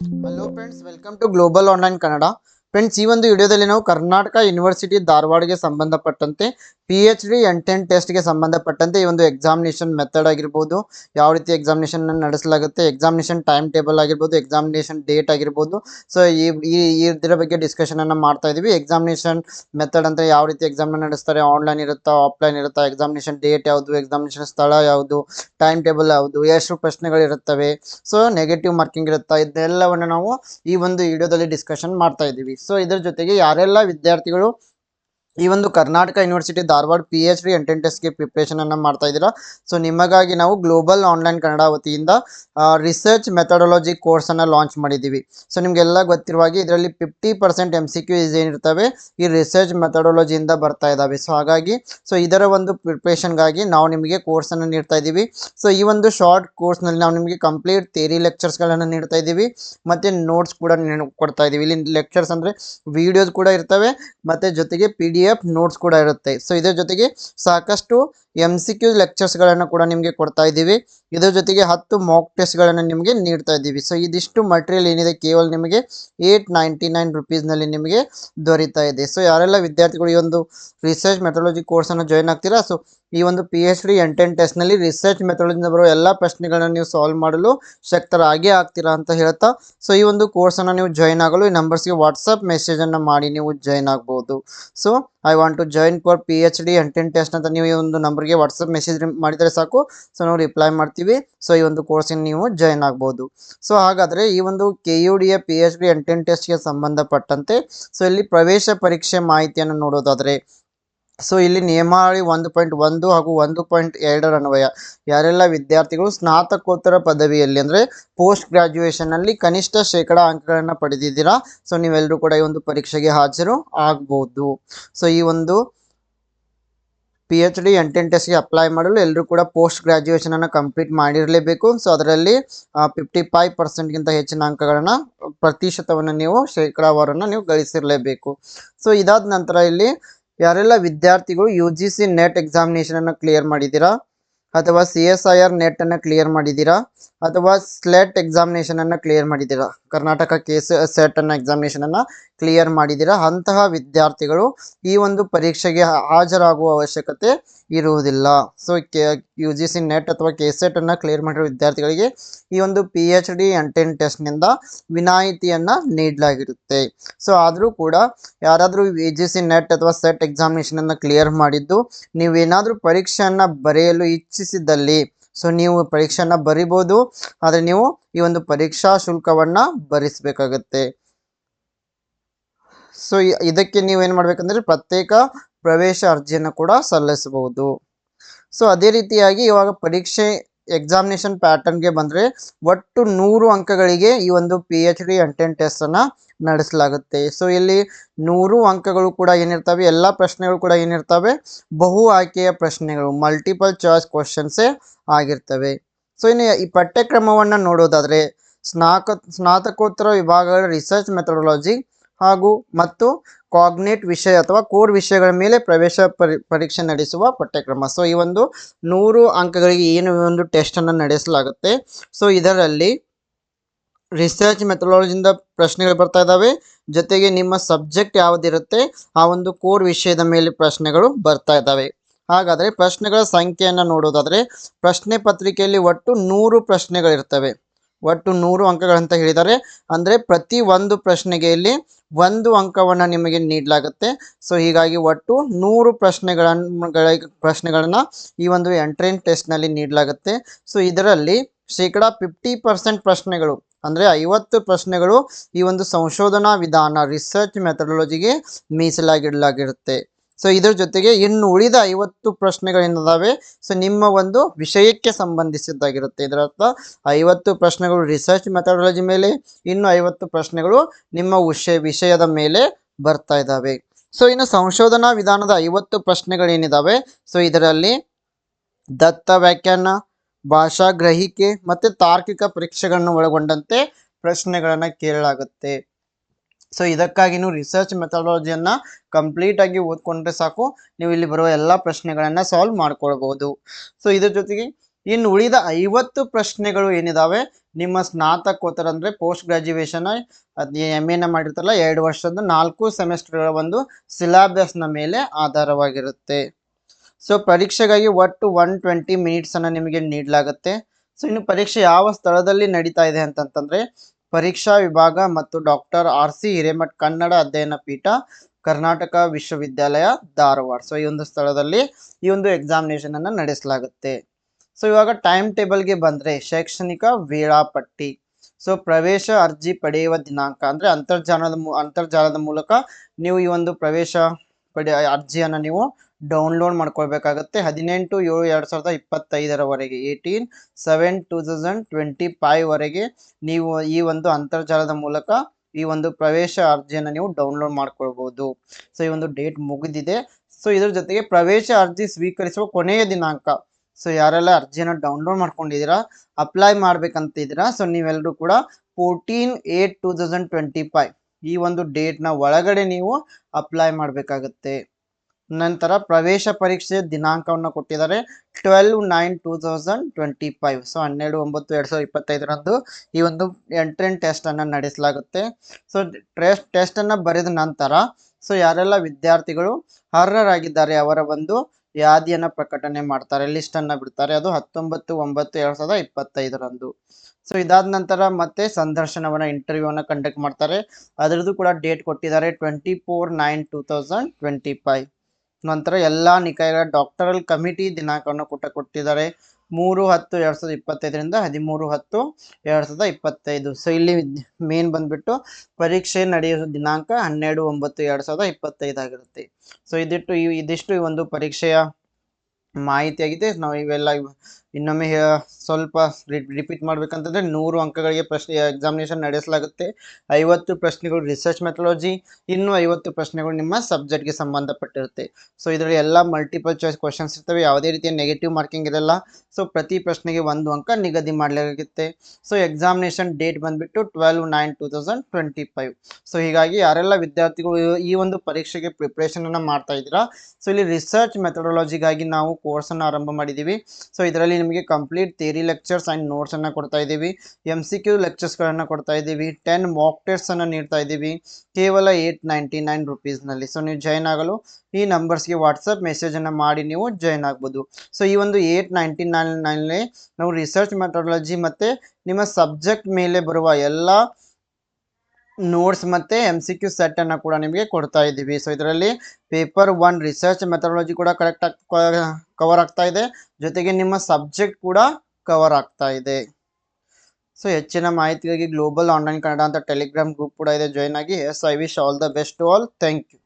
Hello friends welcome to global online Kannada friends ಈ ಒಂದು ವಿಡಿಯೋದಲ್ಲಿ ನಾವು ಕರ್ನಾಟಕ ಯೂನಿವರ್ಸಿಟಿ ಧಾರವಾಡಗೆ ಸಂಬಂಧಪಟ್ಟಂತೆ ಪಿ ಎಚ್ ಡಿ ಎಂಟೆನ್ ಟೆಸ್ಟ್ಗೆ ಸಂಬಂಧಪಟ್ಟಂತೆ ಈ ಒಂದು ಎಕ್ಸಾಮಿನೇಷನ್ ಮೆಥಡ್ ಆಗಿರ್ಬೋದು, ಯಾವ ರೀತಿ ಎಕ್ಸಾಮಿನೇಷನ್ ನಡೆಸಲಾಗುತ್ತೆ ಎಕ್ಸಾಮಿನೇಷನ್ ಟೈಮ್ ಟೇಬಲ್ ಆಗಿರ್ಬೋದು ಎಕ್ಸಾಮಿನೇಷನ್ ಡೇಟ್ ಆಗಿರ್ಬೋದು. ಸೊ ಈ ಇದರ ಬಗ್ಗೆ ಡಿಸ್ಕಷನ್ ಅನ್ನು ಮಾಡ್ತಾ ಇದೀವಿ. ಎಕ್ಸಾಮಿನೇಷನ್ ಮೆಥಡ್ ಅಂದ್ರೆ ಯಾವ ರೀತಿ ಎಕ್ಸಾಮ್ ನಡೆಸ್ತಾರೆ ಆನ್ಲೈನ್ ಇರುತ್ತಾ ಆಫ್ಲೈನ್ ಇರುತ್ತಾ ಎಕ್ಸಾಮಿನೇಷನ್ ಡೇಟ್ ಯಾವುದು ಎಕ್ಸಾಮಿನೇಷನ್ ಸ್ಥಳ ಯಾವುದು ಟೈಮ್ ಟೇಬಲ್ ಯಾವುದು, ಎಷ್ಟು ಪ್ರಶ್ನೆಗಳು ಇರುತ್ತವೆ. ಸೊ ನೆಗೆಟಿವ್ ಮಾರ್ಕಿಂಗ್ ಇರುತ್ತಾ, ಇದೆಲ್ಲವನ್ನು ನಾವು ಈ ಒಂದು ವಿಡಿಯೋದಲ್ಲಿ ಡಿಸ್ಕಷನ್ ಮಾಡ್ತಾ ಇದ್ದೀವಿ ಸೊ ಇದರ ಜೊತೆಗೆ ಯಾರೆಲ್ಲ ವಿದ್ಯಾರ್ಥಿಗಳು ಈ ಒಂದು Karnataka university Dharwad P H D ಎಂಟೆಂಟೆಸ್ಗೆ ಟೆಸ್ಟ್ಗೆ ಪ್ರಿಪ್ರೇಷನ್ ಅನ್ನ ಮಾಡ್ತಾ ಇದ್ದೀರಾ. ಸೊ ನಿಮಗಾಗಿ ನಾವು ಗ್ಲೋಬಲ್ ಆನ್ಲೈನ್ ಕನ್ನಡ ವತಿಯಿಂದ ರಿಸರ್ಚ್ ಮೆಥಡಾಲಜಿ ಕೋರ್ಸನ್ನು ಲಾಂಚ್ ಮಾಡಿದ್ದೀವಿ. ಸೊ ನಿಮಗೆಲ್ಲ ಗೊತ್ತಿರುವ ಹಾಗೆ ಇದರಲ್ಲಿ fifty percent M C Q ಏನಿರ್ತವೆ ಈ ರಿಸರ್ಚ್ ಮೆಥಡಾಲಜಿಯಿಂದ ಬರ್ತಾ ಇದ್ದಾವೆ ಸೊ ಹಾಗಾಗಿ ಸೊ ಇದರ ಒಂದು ಪ್ರಿಪ್ರೇಷನ್ಗಾಗಿ ನಾವು ನಿಮಗೆ ಕೋರ್ಸನ್ನು ನೀಡ್ತಾ ಇದ್ದೀವಿ. ಸೊ ಈ ಒಂದು ಶಾರ್ಟ್ ಕೋರ್ಸ್ನಲ್ಲಿ ನಾವು ನಿಮಗೆ ಕಂಪ್ಲೀಟ್ ಥೇರಿ ಲೆಕ್ಚರ್ಸ್ಗಳನ್ನು ನೀಡ್ತಾ ಇದ್ದೀವಿ. ಮತ್ತು ನೋಟ್ಸ್ ಕೂಡ ಕೊಡ್ತಾ ಇದ್ದೀವಿ. ಇಲ್ಲಿ ಲೆಕ್ಚರ್ಸ್ ಅಂದರೆ ವಿಡಿಯೋಸ್ ಕೂಡ ಇರ್ತವೆ. ಮತ್ತು ಜೊತೆಗೆ ಪಿ ಡಿ ನೋಟ್ಸ್ ಕೂಡ ಇರುತ್ತೆ. ಸೊ ಇದರ ಜೊತೆಗೆ ಸಾಕಷ್ಟು ಎಂ ಸಿ ಕ್ಯೂ ಲೆಕ್ಚರ್ಸ್ಗಳನ್ನು ಕೂಡ ನಿಮಗೆ ಕೊಡ್ತಾ ಇದ್ದೀವಿ. ಇದರ ಜೊತೆಗೆ ಹತ್ತು ಮಾಕ್ ಟೆಸ್ಟ್ಗಳನ್ನು ನಿಮಗೆ ನೀಡ್ತಾ ಇದ್ದೀವಿ. ಸೊ ಇದಿಷ್ಟು ಮಟೀರಿಯಲ್ ಏನಿದೆ ಕೇವಲ ನಿಮಗೆ ಏಯ್ಟ್ ನೈಂಟಿ ನೈನ್ ರುಪೀಸ್ನಲ್ಲಿ ನಿಮಗೆ ದೊರೀತಾ ಇದೆ. ಸೊ ಯಾರೆಲ್ಲ ವಿದ್ಯಾರ್ಥಿಗಳು ಈ ಒಂದು ರಿಸರ್ಚ್ ಮೆಥಾಲಜಿ ಕೋರ್ಸನ್ನು ಜಾಯ್ನ್ ಆಗ್ತೀರಾ? ಸೊ ಈ ಒಂದು ಪಿ ಎಚ್ ಡಿ ಎಂಟೆನ್ ಟೆಸ್ಟ್ನಲ್ಲಿ ರಿಸರ್ಚ್ ಮೆಥಾಲಜಿಯಿಂದ ಬರೋ ಎಲ್ಲ ಪ್ರಶ್ನೆಗಳನ್ನು ನೀವು ಸಾಲ್ವ್ ಮಾಡಲು ಶಕ್ತರಾಗೇ ಆಗ್ತೀರಾ ಅಂತ ಹೇಳ್ತಾ ಸೊ ಈ ಒಂದು ಕೋರ್ಸನ್ನು ನೀವು ಜಾಯ್ನ್ ಆಗಲು ಈ ನಂಬರ್ಸ್ಗೆ ವಾಟ್ಸಪ್ ಮೆಸೇಜನ್ನು ಮಾಡಿ ನೀವು ಜಾಯ್ನ್ ಆಗ್ಬೋದು. So I want to join for P H D entrance test ಅಂತ ನೀವು ಈ ಒಂದು ನಂಬರ್ಗೆ ವಾಟ್ಸಪ್ ಮೆಸೇಜ್ ಮಾಡಿದರೆ ಸಾಕು. ಸೊ ನಾವು ರಿಪ್ಲೈ ಮಾಡ್ತೀವಿ. ಸೊ ಈ ಒಂದು ಕೋರ್ಸಿಗೆ ನೀವು ಜಾಯಿನ್ ಆಗ್ಬೋದು. ಸೊ ಹಾಗಾದರೆ ಈ ಒಂದು ಕೆ ಯು ಡಿಯ ಪಿ ಎಚ್ ಡಿ ಎಂಟೆನ್ ಟೆಸ್ಟ್ಗೆ ಸಂಬಂಧಪಟ್ಟಂತೆ ಸೊ ಇಲ್ಲಿ ಪ್ರವೇಶ ಪರೀಕ್ಷೆ ಮಾಹಿತಿಯನ್ನು ನೋಡೋದಾದರೆ ಸೊ ಇಲ್ಲಿ ನಿಯಮಾವಳಿ ಒಂದು ಪಾಯಿಂಟ್ ಒಂದು ಹಾಗೂ ಒಂದು ಪಾಯಿಂಟ್ ಎರಡರ ಅನ್ವಯ. ಯಾರೆಲ್ಲ ವಿದ್ಯಾರ್ಥಿಗಳು ಸ್ನಾತಕೋತ್ತರ ಪದವಿಯಲ್ಲಿ ಅಂದರೆ ಪೋಸ್ಟ್ ಗ್ರಾಜ್ಯುಯೇಷನಲ್ಲಿ ಕನಿಷ್ಠ ಶೇಕಡಾ ಅಂಕಗಳನ್ನು ಪಡೆದಿದ್ದೀರಾ? ಸೊ ನೀವೆಲ್ಲರೂ ಕೂಡ ಈ ಒಂದು ಪರೀಕ್ಷೆಗೆ ಹಾಜರು ಆಗ್ಬೋದು. ಸೊ ಈ ಒಂದು ಪಿ ಎಚ್ ಡಿ ಎಂಟೆಂಟೆಸ್ಗೆ ಅಪ್ಲೈ ಮಾಡಲು ಎಲ್ಲರೂ ಕೂಡ ಪೋಸ್ಟ್ ಗ್ರಾಜ್ಯುಯೇಷನನ್ನು ಕಂಪ್ಲೀಟ್ ಮಾಡಿರಲೇಬೇಕು. ಸೊ ಅದರಲ್ಲಿ ಫಿಫ್ಟಿ ಫೈವ್ ಪರ್ಸೆಂಟ್ಗಿಂತ ಹೆಚ್ಚಿನ ಅಂಕಗಳನ್ನು, ಪ್ರತಿಶತವನ್ನು ನೀವು ಶೇಕಡಾವಾರನ್ನು ನೀವು ಗಳಿಸಿರಲೇಬೇಕು. ಸೊ ಇದಾದ ನಂತರ ಇಲ್ಲಿ ಯಾರೆಲ್ಲ ವಿದ್ಯಾರ್ಥಿಗಳು ಯು ಜಿ ಸಿ ನೆಟ್ ಎಕ್ಸಾಮಿನೇಷನನ್ನು ಕ್ಲಿಯರ್ ಮಾಡಿದ್ದೀರಾ? ಅಥವಾ ಸಿ ಎಸ್ ಐ ಆರ್ ನೆಟ್ಟನ್ನು ಕ್ಲಿಯರ್ ಮಾಡಿದ್ದೀರಾ? ಅಥವಾ ಸ್ಲೆಟ್ ಎಕ್ಸಾಮಿನೇಷನನ್ನು ಕ್ಲಿಯರ್ ಮಾಡಿದ್ದೀರಾ? ಕರ್ನಾಟಕ ಕೇಸ್ ಸೆಟನ್ನು ಎಕ್ಸಾಮಿನೇಷನನ್ನು ಕ್ಲಿಯರ್ ಮಾಡಿದ್ದೀರಾ? ಅಂತಹ ವಿದ್ಯಾರ್ಥಿಗಳು ಈ ಒಂದು ಪರೀಕ್ಷೆಗೆ ಹಾಜರಾಗುವ ಅವಶ್ಯಕತೆ ಇರುವುದಿಲ್ಲ. So K U G C net ಅಥವಾ ಕೆ ಸೆಟನ್ನು ಕ್ಲಿಯರ್ ಮಾಡಿರೋ ವಿದ್ಯಾರ್ಥಿಗಳಿಗೆ ಈ ಒಂದು ಪಿ ಎಚ್ ಡಿ ಎಂಟೆನ್ ಟೆಸ್ಟ್ನಿಂದ ವಿನಾಯಿತಿಯನ್ನು ನೀಡಲಾಗಿರುತ್ತೆ. ಸೊ ಆದರೂ ಕೂಡ ಯಾರಾದರೂ ಯು ಜಿ ಸಿ ನೆಟ್ ಅಥವಾ ಸೆಟ್ ಎಕ್ಸಾಮಿನೇಷನನ್ನು ಕ್ಲಿಯರ್ ಮಾಡಿದ್ದು, ನೀವೇನಾದರೂ ಪರೀಕ್ಷೆಯನ್ನು ಬರೆಯಲು ಇಚ್ಛಿಸಿದಲ್ಲಿ ಸೊ ನೀವು ಪರೀಕ್ಷೆಯನ್ನು ಬರಿಬೋದು. ಆದರೆ ನೀವು ಈ ಒಂದು ಪರೀಕ್ಷಾ ಶುಲ್ಕವನ್ನು ಭರಿಸಬೇಕಾಗತ್ತೆ. ಸೊ ಇದಕ್ಕೆ ನೀವು ಏನು ಮಾಡಬೇಕಂದ್ರೆ ಪ್ರತ್ಯೇಕ ಪ್ರವೇಶ ಅರ್ಜಿಯನ್ನು ಕೂಡ ಸಲ್ಲಿಸಬಹುದು. ಸೊ ಅದೇ ರೀತಿಯಾಗಿ ಇವಾಗ ಪರೀಕ್ಷೆ ಎಕ್ಸಾಮಿನೇಷನ್ ಪ್ಯಾಟರ್ನ್ಗೆ ಬಂದರೆ ಒಟ್ಟು ನೂರು ಅಂಕಗಳಿಗೆ ಈ ಒಂದು ಪಿ ಎಚ್ ಡಿ ಎಂಟೆನ್ ಟೆಸ್ಟನ್ನು ನಡೆಸಲಾಗುತ್ತೆ. ಸೊ ಇಲ್ಲಿ ನೂರು ಅಂಕಗಳು ಕೂಡ ಏನಿರ್ತವೆ, ಎಲ್ಲ ಪ್ರಶ್ನೆಗಳು ಕೂಡ ಏನಿರ್ತವೆ, ಬಹು ಆಯ್ಕೆಯ ಪ್ರಶ್ನೆಗಳು ಮಲ್ಟಿಪಲ್ ಚಾಯ್ಸ್ ಕ್ವಶನ್ಸೇ ಆಗಿರ್ತವೆ. ಸೊ ಇನ್ನು ಈ ಪಠ್ಯಕ್ರಮವನ್ನು ನೋಡೋದಾದರೆ ಸ್ನಾಕ, ಸ್ನಾತಕೋತ್ತರ ವಿಭಾಗಗಳ ರಿಸರ್ಚ್ ಮೆಥಡಾಲಜಿ ಹಾಗೂ ಮತ್ತು ಕಾಗ್ನೇಟ್ ವಿಷಯ ಅಥವಾ ಕೋರ್ ವಿಷಯಗಳ ಮೇಲೆ ಪ್ರವೇಶ ಪರಿ, ಪರೀಕ್ಷೆ ನಡೆಸುವ ಪಠ್ಯಕ್ರಮ. ಸೊ ಈ ಒಂದು ನೂರು ಅಂಕಗಳಿಗೆ ಏನು ಒಂದು ಟೆಸ್ಟನ್ನು ನಡೆಸಲಾಗುತ್ತೆ. ಸೊ ಇದರಲ್ಲಿ ರಿಸರ್ಚ್ ಮೆಥಡಾಲಜಿಯಿಂದ ಪ್ರಶ್ನೆಗಳು ಬರ್ತಾ ಇದ್ದಾವೆ ಜೊತೆಗೆ ನಿಮ್ಮ ಸಬ್ಜೆಕ್ಟ್ ಯಾವುದಿರುತ್ತೆ ಆ ಒಂದು ಕೋರ್ ವಿಷಯದ ಮೇಲೆ ಪ್ರಶ್ನೆಗಳು ಬರ್ತಾ ಇದ್ದಾವೆ ಹಾಗಾದರೆ ಪ್ರಶ್ನೆಗಳ ಸಂಖ್ಯೆಯನ್ನು ನೋಡೋದಾದರೆ ಪ್ರಶ್ನೆ ಪತ್ರಿಕೆಯಲ್ಲಿ ಒಟ್ಟು ನೂರು ಪ್ರಶ್ನೆಗಳಿರ್ತವೆ. ಒಟ್ಟು ನೂರು ಅಂಕಗಳಂತ ಹೇಳಿದ್ದಾರೆ. ಅಂದರೆ ಪ್ರತಿ ಒಂದು ಪ್ರಶ್ನೆಗೆ ಇಲ್ಲಿ ಒಂದು ಅಂಕವನ್ನು ನಿಮಗೆ ನೀಡಲಾಗುತ್ತೆ. ಸೊ ಹೀಗಾಗಿ ಒಟ್ಟು ನೂರು ಪ್ರಶ್ನೆಗಳನ್ನು ಪ್ರಶ್ನೆಗಳನ್ನು ಈ ಒಂದು ಎಂಟ್ರೆನ್ ಟೆಸ್ಟ್ನಲ್ಲಿ ನೀಡಲಾಗುತ್ತೆ. ಸೊ ಇದರಲ್ಲಿ ಶೇಕಡ ಫಿಫ್ಟಿ ಪರ್ಸೆಂಟ್ ಪ್ರಶ್ನೆಗಳು, ಅಂದರೆ ಐವತ್ತು ಪ್ರಶ್ನೆಗಳು ಈ ಒಂದು ಸಂಶೋಧನಾ ವಿಧಾನ ರಿಸರ್ಚ್ ಮೆಥಡಾಲಜಿಗೆ ಮೀಸಲಾಗಿಡಲಾಗಿರುತ್ತೆ. ಸೊ ಇದರ ಜೊತೆಗೆ ಇನ್ನು ಉಳಿದ ಐವತ್ತು ಪ್ರಶ್ನೆಗಳೇನಿದಾವೆ ಸೊ ನಿಮ್ಮ ಒಂದು ವಿಷಯಕ್ಕೆ ಸಂಬಂಧಿಸಿದ್ದಾಗಿರುತ್ತೆ. ಇದರರ್ಥ, ಐವತ್ತು ಪ್ರಶ್ನೆಗಳು ರಿಸರ್ಚ್ ಮೆಥಡಾಲಜಿ ಮೇಲೆ, ಇನ್ನು ಐವತ್ತು ಪ್ರಶ್ನೆಗಳು ನಿಮ್ಮ ವಿಷಯ, ವಿಷಯದ ಮೇಲೆ ಬರ್ತಾ ಇದ್ದಾವೆ. ಸೊ ಇನ್ನು ಸಂಶೋಧನಾ ವಿಧಾನದ ಐವತ್ತು ಪ್ರಶ್ನೆಗಳೇನಿದಾವೆ? ಸೊ ಇದರಲ್ಲಿ ದತ್ತ ವ್ಯಾಖ್ಯಾನ, ಭಾಷಾ ಗ್ರಹಿಕೆ ಮತ್ತು ತಾರ್ಕಿಕ ಪರೀಕ್ಷೆಗಳನ್ನು ಒಳಗೊಂಡಂತೆ ಪ್ರಶ್ನೆಗಳನ್ನು ಕೇಳಲಾಗುತ್ತೆ. ಸೊ ಇದಕ್ಕಾಗಿ ನೀವು ರಿಸರ್ಚ್ ಮೆಥಡಾಲಜಿಯನ್ನು ಕಂಪ್ಲೀಟಾಗಿ ಓದ್ಕೊಂಡ್ರೆ ಸಾಕು. ನೀವು ಇಲ್ಲಿ ಬರುವ ಎಲ್ಲ ಪ್ರಶ್ನೆಗಳನ್ನು ಸಾಲ್ವ್ ಮಾಡ್ಕೊಳ್ಬೋದು ಸೊ ಇದ್ರ ಜೊತೆಗೆ ಇನ್ನು ಉಳಿದ ಐವತ್ತು ಪ್ರಶ್ನೆಗಳು ಏನಿದಾವೆ? ನಿಮ್ಮ ಸ್ನಾತಕೋತ್ತರ ಅಂದರೆ ಪೋಸ್ಟ್ ಗ್ರಾಜ್ಯುಯೇಷನ್ ಎಂ ಎನ ಮಾಡಿರ್ತಾರಲ್ಲ, ಎರಡು ವರ್ಷದ ನಾಲ್ಕು ಸೆಮೆಸ್ಟರ್ಗಳ ಒಂದು ಸಿಲಾಬಸ್ನ ಮೇಲೆ ಆಧಾರವಾಗಿರುತ್ತೆ. ಸೊ ಪರೀಕ್ಷೆಗಾಗಿ ಒಟ್ಟು ಒನ್ ಟ್ವೆಂಟಿ ಮಿನಿಟ್ಸನ್ನು ನಿಮಗೆ ನೀಡಲಾಗುತ್ತೆ. ಸೊ ಇನ್ನು ಪರೀಕ್ಷೆ ಯಾವ ಸ್ಥಳದಲ್ಲಿ ನಡೀತಾ ಇದೆ ಅಂತಂತಂದ್ರೆ ಪರೀಕ್ಷಾ ವಿಭಾಗ ಮತ್ತು doctor R C Hiremath Kannada ಅಧ್ಯಯನ ಪೀಠ ಕರ್ನಾಟಕ ವಿಶ್ವವಿದ್ಯಾಲಯ ಧಾರವಾಡ. ಸೊ ಈ ಒಂದು ಸ್ಥಳದಲ್ಲಿ ಈ ಒಂದು ಎಕ್ಸಾಮಿನೇಷನ್ ಅನ್ನು ನಡೆಸಲಾಗುತ್ತೆ. ಸೊ ಇವಾಗ ಟೈಮ್ ಟೇಬಲ್ಗೆ ಬಂದ್ರೆ ಶೈಕ್ಷಣಿಕ ವೇಳಾಪಟ್ಟಿ. ಸೊ ಪ್ರವೇಶ ಅರ್ಜಿ ಪಡೆಯುವ ದಿನಾಂಕ ಅಂದ್ರೆ ಅಂತರ್ಜಾಲದ ಅಂತರ್ಜಾಲದ ಮೂಲಕ ನೀವು ಈ ಒಂದು ಪ್ರವೇಶ ಪಡೆಯ ಅರ್ಜಿಯನ್ನು ನೀವು ಡೌನ್ಲೋಡ್ ಮಾಡ್ಕೊಳ್ಬೇಕಾಗತ್ತೆ. ಹದಿನೆಂಟು ಏಳು ಎರಡು ಸಾವಿರದ ಇಪ್ಪತ್ತೈದರವರೆಗೆ, eighteen seven two thousand twenty ಫೈವ್ವರೆಗೆ ನೀವು ಈ ಒಂದು ಅಂತರ್ಜಾಲದ ಮೂಲಕ ಈ ಒಂದು ಪ್ರವೇಶ ಅರ್ಜಿಯನ್ನು ನೀವು ಡೌನ್ಲೋಡ್ ಮಾಡ್ಕೊಳ್ಬೋದು. ಸೊ ಈ ಒಂದು ಡೇಟ್ ಮುಗಿದಿದೆ. ಸೊ ಇದ್ರ ಜೊತೆಗೆ ಪ್ರವೇಶ ಅರ್ಜಿ ಸ್ವೀಕರಿಸುವ ಕೊನೆಯ ದಿನಾಂಕ. ಸೊ ಯಾರೆಲ್ಲ ಅರ್ಜಿಯನ್ನು ಡೌನ್ಲೋಡ್ ಮಾಡ್ಕೊಂಡಿದ್ದೀರಾ, ಅಪ್ಲೈ ಮಾಡ್ಬೇಕಂತಿದ್ದೀರಾ ಸೊ ನೀವೆಲ್ಲರೂ ಕೂಡ fourteen eight two thousand twenty five ಈ ಒಂದು ಡೇಟ್ನ ಒಳಗಡೆ ನೀವು ಅಪ್ಲೈ ಮಾಡಬೇಕಾಗತ್ತೆ. ನಂತರ ಪ್ರವೇಶ ಪರೀಕ್ಷೆ ದಿನಾಂಕವನ್ನು ಕೊಟ್ಟಿದ್ದಾರೆ. Twelve nine two thousand twenty five so ಹನ್ನೆರಡು, ಒಂಬತ್ತು, ಎರಡು ಸಾವಿರದ ಇಪ್ಪತ್ತೈದರಂದು ಈ ಒಂದು ಎಂಟ್ರೆನ್ ಟೆಸ್ಟನ್ನು ನಡೆಸಲಾಗುತ್ತೆ. ಸೊ ಟೆಸ್ಟ್ ಟೆಸ್ಟನ್ನು ಬರೆದ ನಂತರ ಸೊ ಯಾರೆಲ್ಲ ವಿದ್ಯಾರ್ಥಿಗಳು ಅರ್ಹರಾಗಿದ್ದಾರೆ ಅವರ ಒಂದು ಯಾದಿಯನ್ನು ಪ್ರಕಟಣೆ ಮಾಡ್ತಾರೆ ಲಿಸ್ಟನ್ನು ಬಿಡ್ತಾರೆ. ಅದು ಹತ್ತೊಂಬತ್ತು, ಒಂಬತ್ತು, ಎರಡು ಸಾವಿರದ ಇಪ್ಪತ್ತೈದರಂದು. ಸೊ ಇದಾದ ನಂತರ ಮತ್ತೆ ಸಂದರ್ಶನವನ್ನು ಇಂಟರ್ವ್ಯೂವನ್ನು ಕಂಡಕ್ಟ್ ಮಾಡ್ತಾರೆ. ಅದರದ್ದು ಕೂಡ ಡೇಟ್ ಕೊಟ್ಟಿದ್ದಾರೆ twenty four nine two thousand twenty five ನಂತರ ಎಲ್ಲ ನಿಕಾಯಗಳ ಡಾಕ್ಟರಲ್ ಕಮಿಟಿ ದಿನಾಂಕವನ್ನು ಕೂಡ ಕೊಟ್ಟಿದ್ದಾರೆ. ಮೂರು ಹತ್ತು ಎರಡು ಸಾವಿರದ ಇಪ್ಪತ್ತೈದರಿಂದ ಹದಿಮೂರು ಹತ್ತು ಎರಡು ಸಾವಿರದ ಇಪ್ಪತ್ತೈದು. ಸೊ ಇಲ್ಲಿ ಮೇನ್ ಬಂದ್ಬಿಟ್ಟು ಪರೀಕ್ಷೆ ನಡೆಯುವ ದಿನಾಂಕ ಹನ್ನೆರಡು ಒಂಬತ್ತು ಎರಡು ಸಾವಿರದ ಇಪ್ಪತ್ತೈದು ಆಗಿರುತ್ತೆ. ಸೊ ಇದಿಟ್ಟು ಇದಿಷ್ಟು ಈ ಒಂದು ಪರೀಕ್ಷೆಯ ಮಾಹಿತಿಯಾಗಿದೆ. ನಾವು ಇವೆಲ್ಲ ಇವ್- ಇನ್ನೊಮ್ಮೆ ಸ್ವಲ್ಪ ರಿಪೀಟ್ ಮಾಡ್ಬೇಕಂತಂದ್ರೆ ನೂರು ಅಂಕಗಳಿಗೆ ಪ್ರಶ್ನೆ ಎಕ್ಸಾಮಿನೇಷನ್ ನಡೆಸಲಾಗುತ್ತೆ. ಐವತ್ತು ಪ್ರಶ್ನೆಗಳು ರಿಸರ್ಚ್ ಮೆಥಡಾಲಜಿ ಇನ್ನೂ ಐವತ್ತು ಪ್ರಶ್ನೆಗಳು ನಿಮ್ಮ ಸಬ್ಜೆಕ್ಟ್ಗೆ ಸಂಬಂಧಪಟ್ಟಿರುತ್ತೆ. ಸೊ ಇದರಲ್ಲಿ ಎಲ್ಲ ಮಲ್ಟಿಪಲ್ ಚಾಯ್ಸ್ ಕ್ವಶನ್ಸ್ ಇರ್ತವೆ. ಯಾವುದೇ ರೀತಿಯ ನೆಗೆಟಿವ್ ಮಾರ್ಕಿಂಗ್ ಇರಲ್ಲ. ಸೊ ಪ್ರತಿ ಪ್ರಶ್ನೆಗೆ ಒಂದು ಅಂಕ ನಿಗದಿ ಮಾಡಲಾಗುತ್ತೆ. ಸೊ ಎಕ್ಸಾಮಿನೇಷನ್ ಡೇಟ್ ಬಂದುಬಿಟ್ಟು twelve nine two thousand twenty five so ಹೀಗಾಗಿ ಯಾರೆಲ್ಲ ವಿದ್ಯಾರ್ಥಿಗಳು ಈ- ಒಂದು ಪರೀಕ್ಷೆಗೆ ಪ್ರಿಪ್ರೇಷನನ್ನು ಮಾಡ್ತಾ ಇದ್ದೀರಾ? ಸೊ ಇಲ್ಲಿ ರಿಸರ್ಚ್ ಮೆಥಡಾಲಜಿಗಾಗಿ ನಾವು ಕೋರ್ಸನ್ನು ಆರಂಭ ಮಾಡಿದ್ದೀವಿ. ಸೊ ಇದರಲ್ಲಿ ನಿಮಗೆ ಕಂಪ್ಲೀಟ್ ಥಿಯರಿ ಲೆಕ್ಚರ್ಸ್ ಆ್ಯಂಡ್ ನೋಟ್ಸನ್ನು ಕೊಡ್ತಾ ಇದ್ದೀವಿ. ಎಂ ಸಿ ಕ್ಯೂ ಲೆಕ್ಚರ್ಸ್ಗಳನ್ನು ಕೊಡ್ತಾ ಇದ್ದೀವಿ. ಟೆನ್ ಮಾಕ್ ಟೆಸ್ಟನ್ನು ನೀಡ್ತಾ ಇದ್ದೀವಿ. ಕೇವಲ ಏಟ್ ನೈಂಟಿ ನೈನ್ ರುಪೀಸ್ನಲ್ಲಿ ಸೊ ನೀವು ಜಾಯ್ನ್ ಆಗಲು ಈ ನಂಬರ್ಸ್ಗೆ ವಾಟ್ಸಪ್ ಮೆಸೇಜನ್ನು ಮಾಡಿ ನೀವು ಜಾಯ್ನ್ ಆಗ್ಬೋದು. ಸೊ ಈ ಒಂದು ಏಟ್ ನೈಂಟಿ ನೈನ್ ನಾವು ರಿಸರ್ಚ್ ಮೆಥಡಾಲಜಿ ಮತ್ತು ನಿಮ್ಮ ಸಬ್ಜೆಕ್ಟ್ ಮೇಲೆ ಬರುವ ಎಲ್ಲ ನೋಟ್ಸ್ ಮತ್ತು ಎಂ ಸಿ ಕ್ಯೂ ಸೆಟ್ಟನ್ನು ಕೂಡ ನಿಮಗೆ ಕೊಡ್ತಾ ಇದ್ದೀವಿ. ಸೊ ಇದರಲ್ಲಿ ಪೇಪರ್ ಒನ್ ರಿಸರ್ಚ್ ಮೆಥಡಾಲಜಿ ಕೂಡ ಕರೆಕ್ಟ್ ಆಗಿ ಕವರ್ ಆಗ್ತಾ ಇದೆ. ಜೊತೆಗೆ ನಿಮ್ಮ ಸಬ್ಜೆಕ್ಟ್ ಕೂಡ ಕವರ್ ಆಗ್ತಾ ಇದೆ. ಸೊ ಹೆಚ್ಚಿನ ಮಾಹಿತಿಗಾಗಿ ಗ್ಲೋಬಲ್ ಆನ್ಲೈನ್ ಕನ್ನಡ ಅಂತ ಟೆಲಿಗ್ರಾಮ್ ಗ್ರೂಪ್ ಕೂಡ ಇದೆ. ಜಾಯ್ನ್ ಆಗಿ. Yes I wish all the best all thank you